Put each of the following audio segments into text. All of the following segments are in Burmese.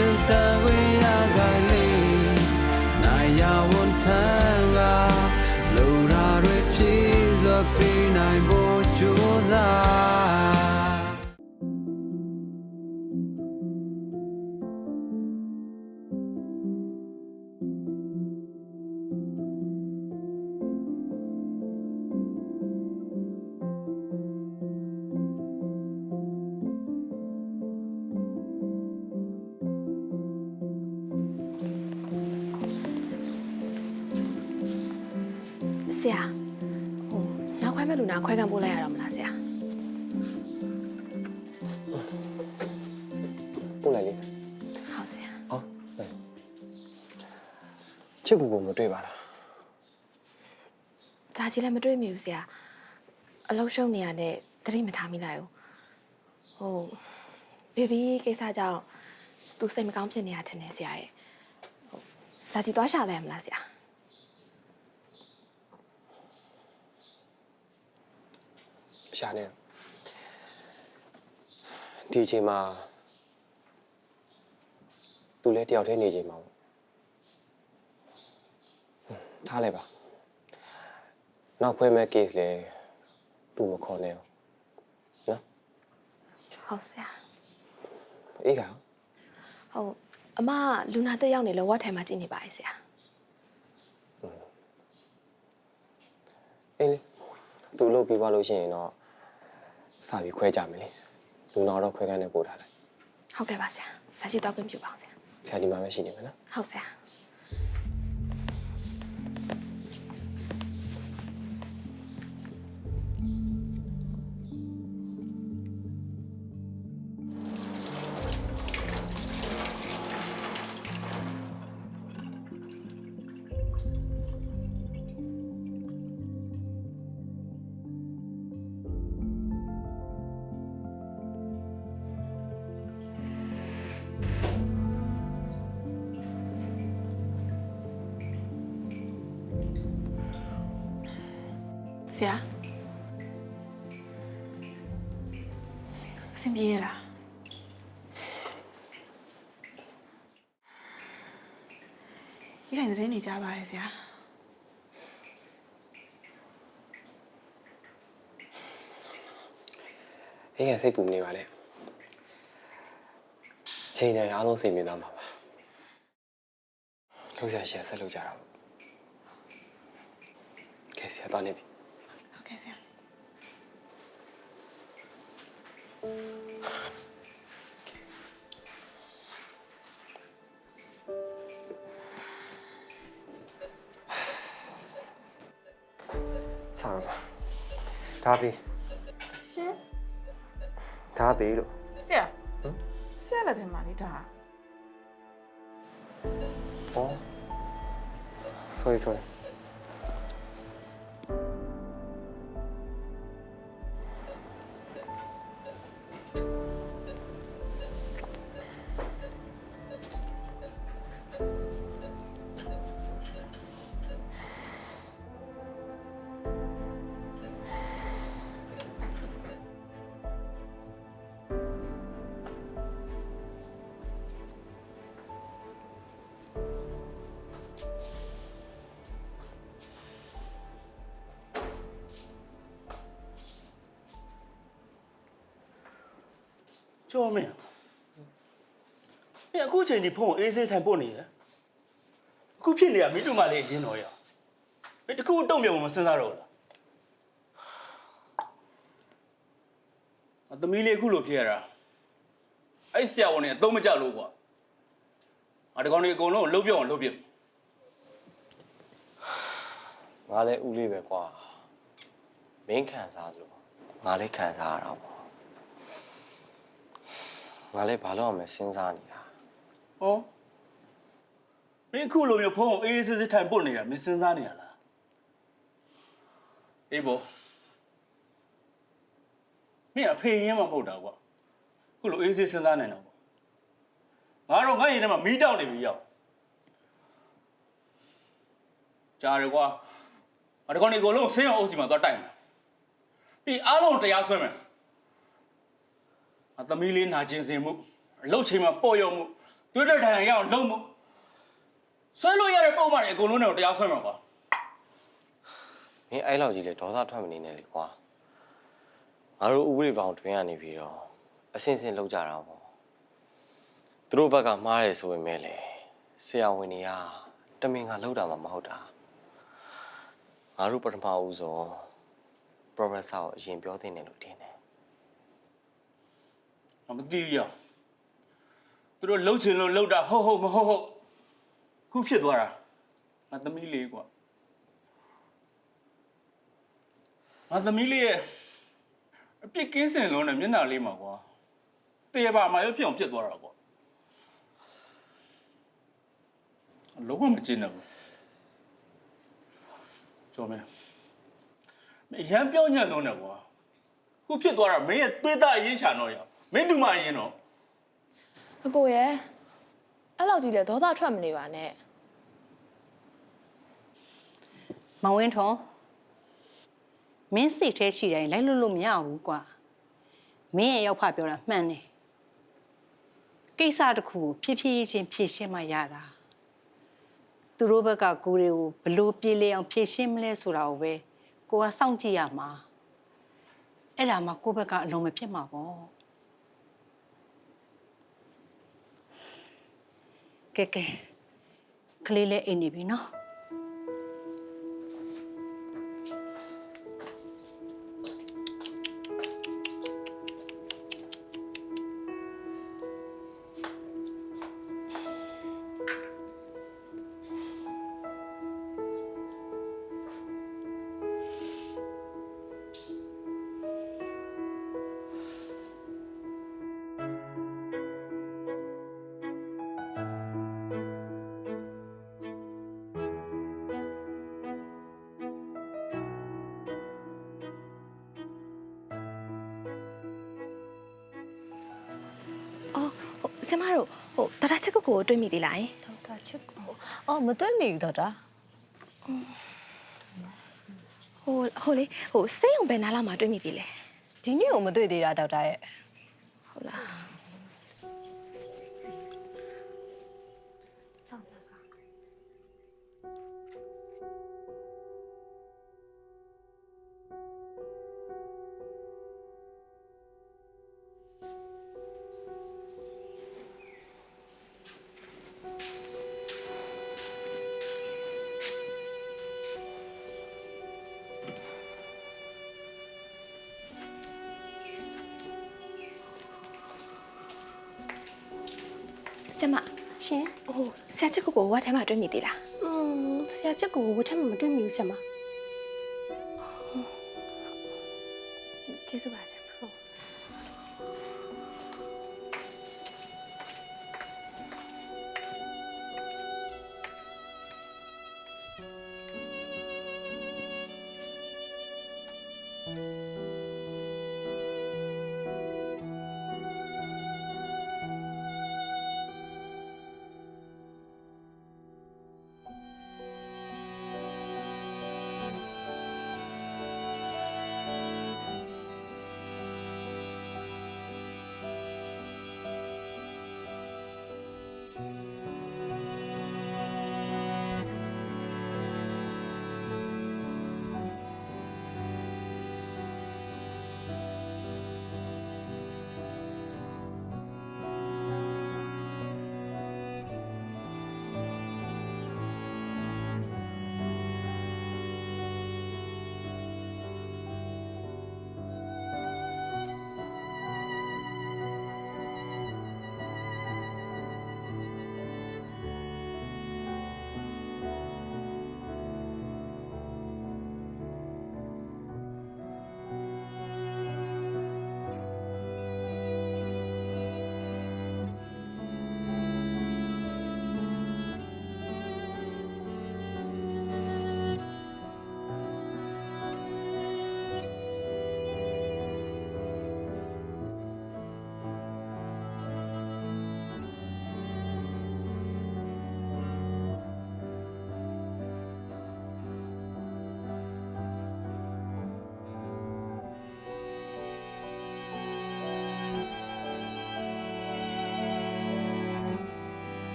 ရှ ဆရာဟိုနောက်ခွဲမဲ့လူနာခွဲခံပို့လိုက်ရတော့မလားဆရာပို့လိုက်လေဟုတ်ဆရာဟောချစ်ကူကိုမတွေ့ပါလားဒါကြီးလည်းမတွေ့မိဘူးဆရာအလုံးရှုံနေရတဲ့သတိမထားမိလိုက်ဘူးဟိုဘေဘီကိစ္စကြောင့်သူစိတ်မကောင်းဖြစ်နေရထင်တယ်ဆရာရဲ့ဟိုစာကြီးသွားရှာလိုက်ရမလားဆရာ ရှာနေတော့ဒီအချိန်မှာသူလည်းတယောက်တည်းနေချိန်မှာပေါ့ဟွန်းထားလိုက်ပါနောက်ခွဲမဲ့ case လေသူမခေါ်နဲ့နော်ဟုတ်ဆရာအေးကဟုတ်အမလူနာတက်ရောက်နေလောဝတ်ထိုင်မှာကြည့်နေပါရဲ့ဆရာအေးလေသူ့လုပ်ပြီးသွားလို့ရှိရင်တော့ စာပြီးခွဲကြမယ်လေလူနာတော့ခွဲခန်းနဲ့ပို့ထားလိုက်ဟုတ်ကဲ့ပါဆရာစာကြီးတော့ပြင်ပြပါအောင်ဆရာဆရာဒီမှာပဲရှိနေမယ်နော်ဟုတ်ဆရာ ဆရာအဆင်ပြေရလားဒီတိုင်းသတင်းနေကြပါရဲ့ဆရာအေးကစိတ်ပူနေပါလေချိန်တိုင်းအားလုံးစိတ်မြင်သွားမှာပါလုံးဆရာရှယ်ဆက်လုပ်ကြတာပေါ့ကဲဆရာသွားနေပြီ ဟုတ်ကဲ့ဆရာဆောင်းပါဒါပြီရှင်ဒါပြီလို့ဆရာဆရာလက်ထဲမှာလေဒါဩ sorry sorry ကျော်မင်းမင်းအခုချိန်ဒီဖုန်းကိုအေးဆေးထိုင်ပို့နေရအခုဖြစ်နေတာမင်းတို့မှလည်းရင်းတော်ရမင်းတကူတုံ့ပြန်မစဉ်းစားတော့ဘူးလားအသမီးလေးအခုလိုဖြစ်ရတာအဲ့ဆရာဝန်တွေအသုံးမကျလို့ကွာအတကောင်တွေအကုန်လုံးကိုလှုပ်ပြောင်းအောင်လှုပ်ပြစ်ငါလည်းဦးလေးပဲကွာမင်းခံစားသလိုငါလည်းခံစားရတာပေါ့ ငါလည်းဘာလို့အောင်မစဉ်းစားနေတာဟောမင်းအခုလိုမျိုးဖုန်းကိုအေးအေးဆေးဆေးထိုင်ပို့နေတာမင်းစဉ်းစားနေရလားအေးဘောမင်းအဖေရင်းမဟုတ်တာကွာအခုလိုအေးအေးဆေးစဉ်းစားနေတော့ပေါ့ငါတော့ငါရင်ထဲမှာမီးတောက်နေပြီရောက်ကြားရကွာအတကောင်ဒီအကုန်လုံးဆင်းအောင်အုပ်စီမှာသွားတိုက်မယ်ပြီးအားလုံးတရားဆွဲမယ် အသမီးလေးနာကျင်စင်မှုအလုတ်ချိန်မှာပေါ့ရုံမှုတွေ့တဲ့ထိုင်ရအောင်လုံးမှုဆွဲလို့ရတဲ့ပုံမှန်တွေအကုန်လုံးနဲ့တရားဆွဲမှာပါမင်းအဲ့လောက်ကြီးလေဒေါသထွက်မနေနဲ့လေကွာငါတို့ဥပဒေဘောင်တွင်ကနေပြီးတော့အစင်စင်လောက်ကြတာပေါ့သူတို့ဘက်ကမှားတယ်ဆိုပေမဲ့လေဆရာဝန်တွေကတမင်ကလောက်တာမှမဟုတ်တာငါတို့ပထမဦးဆုံး professor ကိုအရင်ပြောသင့်တယ်လို့ထင်တယ်။ငါ မသိဘူးရအောင်။သူတို့လှုပ်ချင်လို့လှုပ်တာဟုတ်ဟုတ်မဟုတ်ဟုတ်ခုဖြစ်သွားတာငါသမီးလေးကွာငါသမီးလေးရဲ့အပြစ်ကင်းစင်လုံးနဲ့မျက်နှာလေးမှာကွာတရပါမှာရုပ်ပြောင်ဖြစ်သွားတာကွာလုံးဝမကျင်းတော့ဘူးကျော်မဲမင်းရမ်းပြောညံ့လုံးနဲ့ကွာခုဖြစ်သွားတာမင်းရဲ့သွေးသားအရင်ချာတော့ရအောင် မင်းတူမအရင်တော့အကိုရဲ့အဲ့လောက်ကြီးလဲဒေါသထွက်မနေပါနဲ့မောင်ဝင်းထွန်းမင်းစိတ်ထဲရှိတိုင်းလိုက်လို့လို့မရဘူးကွာမင်းရဲ့ရောက်ဖပြောတာမှန်တယ်ကိစ္စတစ်ခုကိုဖြည်းဖြည်းချင်းဖြည့်ရှင်းမှရတာသူတို့ဘက်ကကိုယ်တွေကိုဘလို့ပြေလည်အောင်ဖြည့်ရှင်းမလဲဆိုတာကိုပဲကိုကစောင့်ကြည့်ရမှာအဲ့ဒါမှကိုယ့်ဘက်ကအလုံးမဖြစ်မှာပေါ့ ကဲကဲကလေးလေးအိမ်နေပြီနော် ဟိုဆင်မတို့ဟိုဒေါက်တာချစ်ကိုကိုကိုတွေ့မိသေးလားယင်ဒေါက်တာချစ်ကိုအော်မတွေ့မိဘူးဒေါက်တာဟိုဟိုလေဟိုစိတ်ုံပဲနားလာမှတွေ့မိသေးလဲဒီနေ့ကိုမတွေ့သေးတာဒေါက်တာရဲ့ ဆင်မရှင်ဟိုဆရာချစ်ကိုကိုဝတ်ထဲမှာတွေ့မိသေးလားอืมဆရာချက်ကိုဝတ်ထက်မှမတွေ့မိဘူးဆရာမကျေးဇူးပါဆင်မ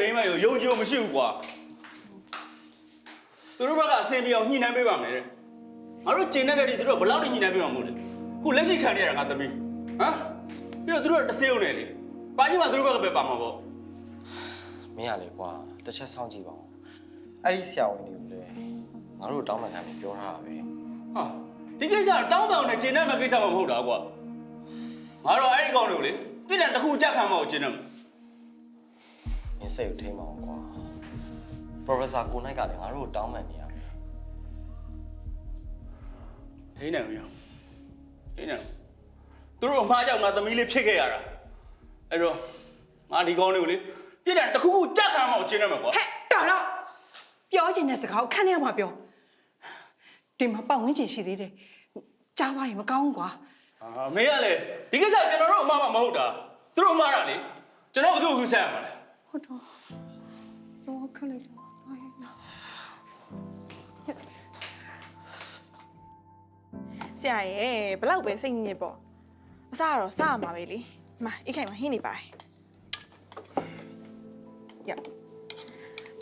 အဲ့တော့အဲ့ဒီမိန်းမကိုယုံကြည်မှုမရှိဘူးကွာသူတို့ဘက်ကအစင်ပြေအောင်ညှိနှိုင်းပေးပါမယ်တဲ့ငါတို့ကျင်တဲ့တည်းသူတို့ကဘယ်လောက်ညှိနှိုင်းပေးမှာမဟုတ်လဲခုလက်ရှိခံနေရတာငါသမီးဟမ်ပြီးတော့သူတို့ကတစ်စေးုံနေလေပါကြီးမှသူတို့ဘက်ကပဲပါမှာပေါ့မင်းရလေကွာတစ်ချက်စောင့်ကြည့်ပါဦးအဲ့ဒီဆရာဝန်တွေကိုလည်းငါတို့တောင်းပန်ခံပြီးပြောထားတာပဲဟာဒီကိစ္စကတောင်းပန်နဲ့ကျင်တဲ့မဲ့ကိစ္စမှမဟုတ်တာကွာငါတို့အဲ့ဒီကောင်တွေကိုလေပြစ်ဒဏ်တစ်ခုကြက်ခံမအောင်ကျင်တယ် မင်းစိတ်ကိုထိမအောင်ကွာ professor ကိုနိုင်ကလည်းငါတို့ကိုတောင်းပန်နေရပြီဟိနေရောဟိနေသူတို့အမှားကြောင့်ငါသမီးလေးဖြစ်ခဲ့ရတာအဲ့တော့ငါဒီကောင်တွေကိုလေပြစ်ဒဏ်တစ်ခုခုကြက်ခံမအောင်ကျင်တယ်မှာကွာဟဲ့တော်တော့ပြောချင်တဲ့စကားကိုခန်းထဲမှာပြောဒီမှာပတ်ဝန်းကျင်ရှိသေးတယ်ကြားပါရင်မကောင်းဘူးကွာအာမင်းကလေဒီကိစ္စကျွန်တော်တို့အမှားမှမဟုတ်တာသူတို့အမှားတာလေကျွန်တော်ဘယ်သူ့ကိုဆက်ရမှာလဲ ဟုတ်တော့တော့ခက်လိုက်တော့တာရဲ့လားဆရာရဲ့ဘလောက်ပဲစိတ်ညစ်ညစ်ပေါ့အစားကတော့စားရမှာပဲလေမအိတ်ခိုင်မှာဟင်းနေပါတယ်ရ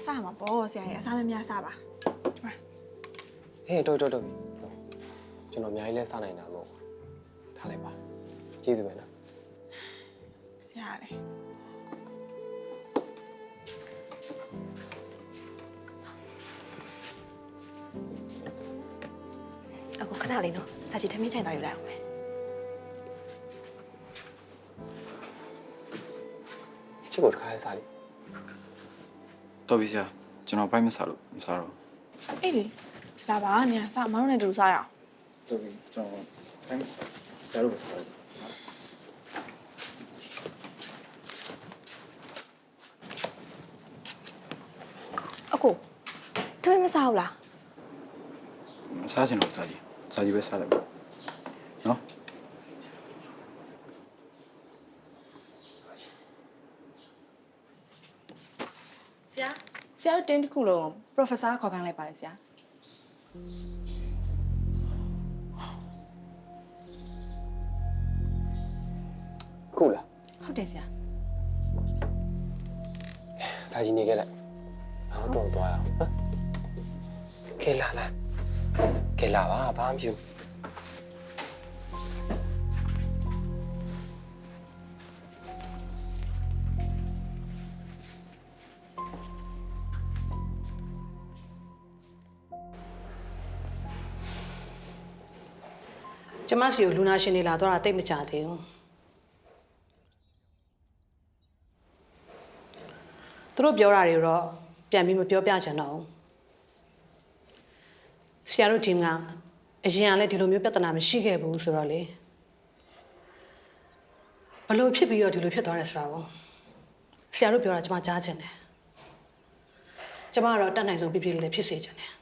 စားရမှာပေါ့ဆရာရဲ့အစားမများစားပါဒီမှာဟေးတော်တော်တော်ပြီကျွန်တော်အများကြီးလဲစားနိုင်တာမဟုတ်ထားလိုက်ပါကျေးဇူးပဲနော်ဆရာလေအ ခုခဏလေးနော်စာချီထမင်းချိုင်သွားယူလိုက်အောင်မယ်ချစ်ကိုတစ်ခါလဲစားလိတော်ပြီဆရာကျွန်တော်ဘိုက်မစားလို့မစားတော့အေးလေလာပါနေစားမတို့နဲ့တူစားရအောင်တော်ပြီကျွန်တော်ဘိုက်မစားစားလို့မစားတော့အခုထမင်းမစားဘူးလားစားချင်တော့စားကြည့် စားကြည့်ပဲစားလိုက်ပါနော်ဆရာဆရာတို့တင်းတစ်ခုလုံး professor ခေါ်ခိုင်းလိုက်ပါတယ်ဆရာခုလားဟုတ်တယ်ဆရာစားကြီးနေခဲ့လိုက်ငါတို့တော့သွားရအောင်နော်ကဲလာလာ ကဲလာပါဘာမှမဖြစ်ဘူးကျမစီကိုလူနာရှင်တွေလာတော့တာတိတ်မကြသေးဘူးသူတို့ပြောတာတွေတော့ပြန်ပြီးမပြောပြချင်တော့ဘူး ဆရာတို့ team ကအရင်ကလည်းဒီလိုမျိုးပြဿနာမရှိခဲ့ဘူးဆိုတော့လေဘလို့ဖြစ်ပြီးတော့ဒီလိုဖြစ်သွားတယ်ဆိုတာကိုဆရာတို့ပြောတာကျမကြားချင်တယ်ကျမကတော့တတ်နိုင်ဆုံးပြပြလေးလေးဖြစ်စေချင်တယ်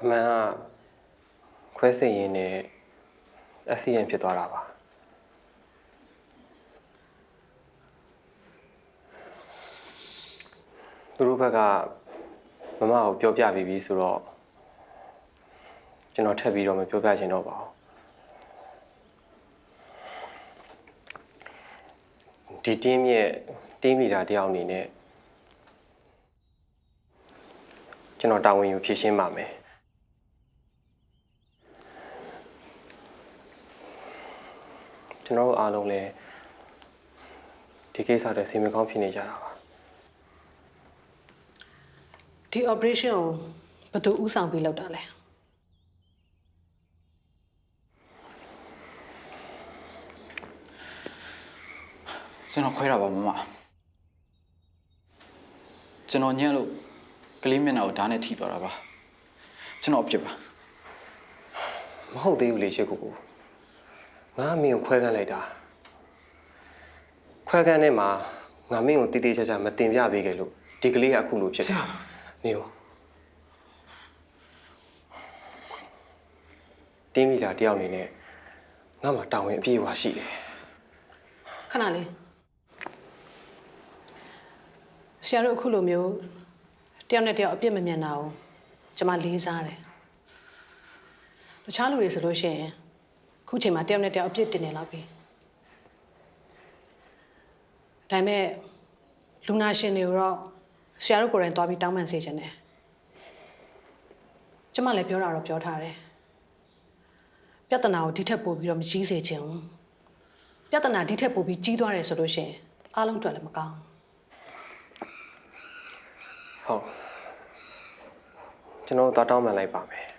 အမှန်ကခွဲစိတ်ရင်းနဲ့အဆီယန်ဖြစ်သွားတာပါ တို့ဘက်ကမမကိုပြောပြပြီးပြီဆိုတော့ကျွန်တော်ထပ်ပြီးတော့မပြောပြချင်တော့ပါဘူးဒီ team ရဲ့ team leader တယောက်အနေနဲ့ကျွန်တော်တာဝန်ယူဖြည့်ရှင်းပါမယ်ကျွန်တော်တို့အားလုံးလည်းဒီကိစ္စတွေစိတ်မကောင်းဖြစ်နေကြတာပါ ဒီ operation ကိုဘယ်သူဥဆောင်ပြီးလုပ်တာလဲကျွန်တော်ခွဲတာပါမမကျွန်တော်ညံ့လို့ကလေးမျက်နှာကိုဓာတ်နဲ့ထိသွားတာပါကျွန်တော်အပြစ်ပါမဟုတ်သေးဘူးလေရှစ်ကိုကိုငါမင်းကိုခွဲခန်းလိုက်တာခွဲခန်းထဲမှာငါမင်းကိုတည်တည်ချာချာမတင်ပြပေးခဲ့လို့ဒီကလေးကအခုလိုဖြစ်တ ယ်မင်းကိုတင်းမိတာတယောက်အနေနဲ့ငါမှတာဝန်အပြည့်အဝရှိတယ်ခဏလေးဆရာတို့အခုလိုမျိုးတယောက်နဲ့တယောက်အပြစ်မမြင်တာကိုကျွန်မလေးစားတယ်တခြားလူတွေဆိုလို့ရှိရင်အခုချိန်မှာတယောက်နဲ့တယောက်အပြစ်တင်နေလောက်ပြီဒါပေမဲ့လူနာရှင်တွေကိုတော့ ဆရာတို့ကိုယ်တိုင်သွားပြီးတောင်းပန်စေချင်တယ်ကျမလည်းပြောတာတော့ပြောထားတယ်ပြဿနာကိုဒီထက်ပိုပြီးတော့မကြီးစေချင်ဘူးပြဿနာဒီထက်ပိုပြီးကြီးသွားတယ်ဆိုလို့ရှိရင်အားလုံးအတွက်လည်းမကောင်းဘူးဟုတ်ကျွန်တော်သွားတောင်းပန်လိုက်ပါမယ်